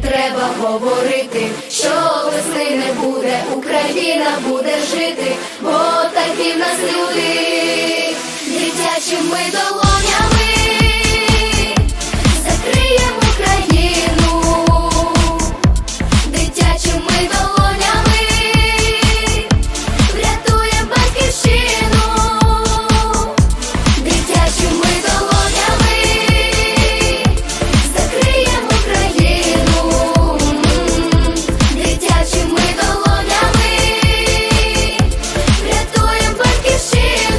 Треба говорити, що весни не буде, Україна буде жити, бо такі в нас люди, дитячими долонями.